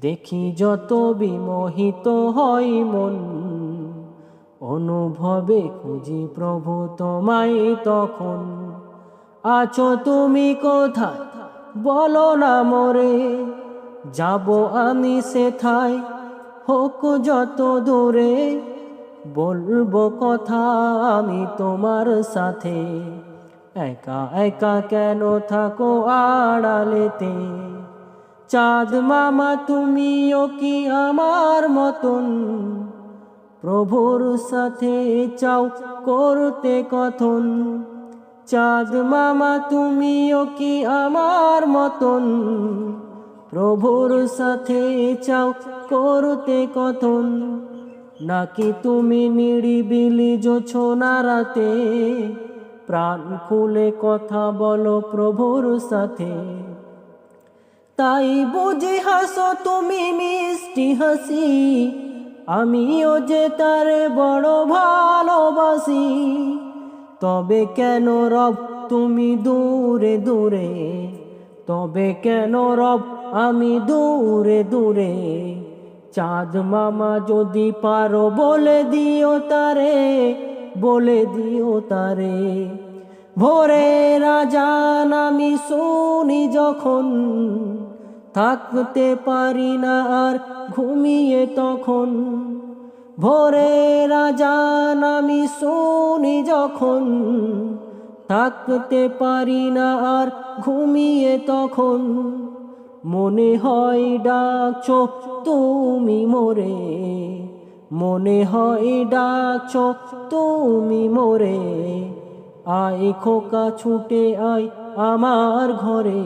দেখি যত বিমোহিত হয় মন। অনুভবে খুঁজি প্রভু তোমায় তখন। আছো তুমি কোথায় বলো না মোরে। যাব আমি সেথায়, হোক যত দূরে। বলব কথা আমি তোমার সাথে। একা একা কেন থাকো আড়ালেতে? চাঁদ মামা, তুমিও কি আমার মতন? প্রভুর সাথে চাও করতে কথন। চাঁদ মামা, তুমিও কি আমার মতন? প্রভুর সাথে চাও করতে কথন। নাকি তুমি নিড়িবিলি জোছনা রাতে? প্রাণ খুলে কথা বলো প্রভুর সাথে। তাই বুঝি হাসো তুমি মিষ্টি হাসি, আমিও যে তার বড় ভালোবাসি। তবে কেন রব তুমি দূরে দূরে? তবে কেন রব আমি দূরে দূরে? চাঁদ মামা যদি পারো বলে দিও তারে, বলে দিও তারে। ভোরে রাজান আমি শুনি যখন থাকতে পারি না আর ঘুমিয়ে তখন। ভোরে রাজান আমি শুনি যখন থাকতে পারি না আর ঘুমিয়ে তখন। মনে হয় ডাকছো তুমি মোরে, মনে হয় ডাকছো তুমি মোরে। আয় খোকা ছুটে আয় আমার ঘরে।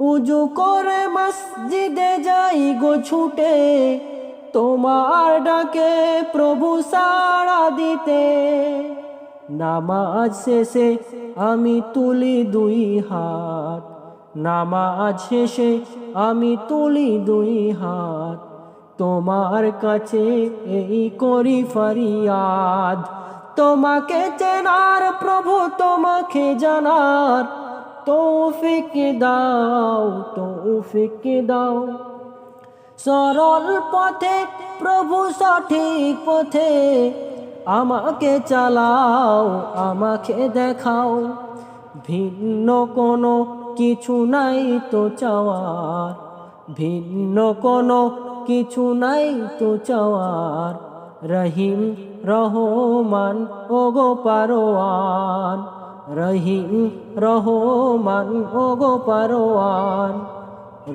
উজু করে মসজিদে যাই গো ছুটে, তোমার ডাকে প্রভু সাড়া দিতে। নামাজ শেষে আমি তুলি দুই হাত, নামাজ শেষে আমি তুলি দুই হাত। তোমার কাছে এই করি ফারিয়াদ তোমাকে চেনার, প্রভু তোমাকে জানার। তৌফিক দাও তৌফিক দাও। সরল পথে, প্রভু সঠিক পথে আমাকে চালাও, আমাকে দেখাও। ভিন্ন কোনো কিছু নাই তো চাওয়ার। ভিন্ন কোনো কিছু নাই তো চাওয়ার। রহিম রহমান ও গো পারোয়ান। রহিম রহমান ও গো পারোয়ান।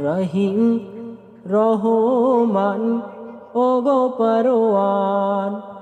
রহিম রহমান ও গো পারোয়ান।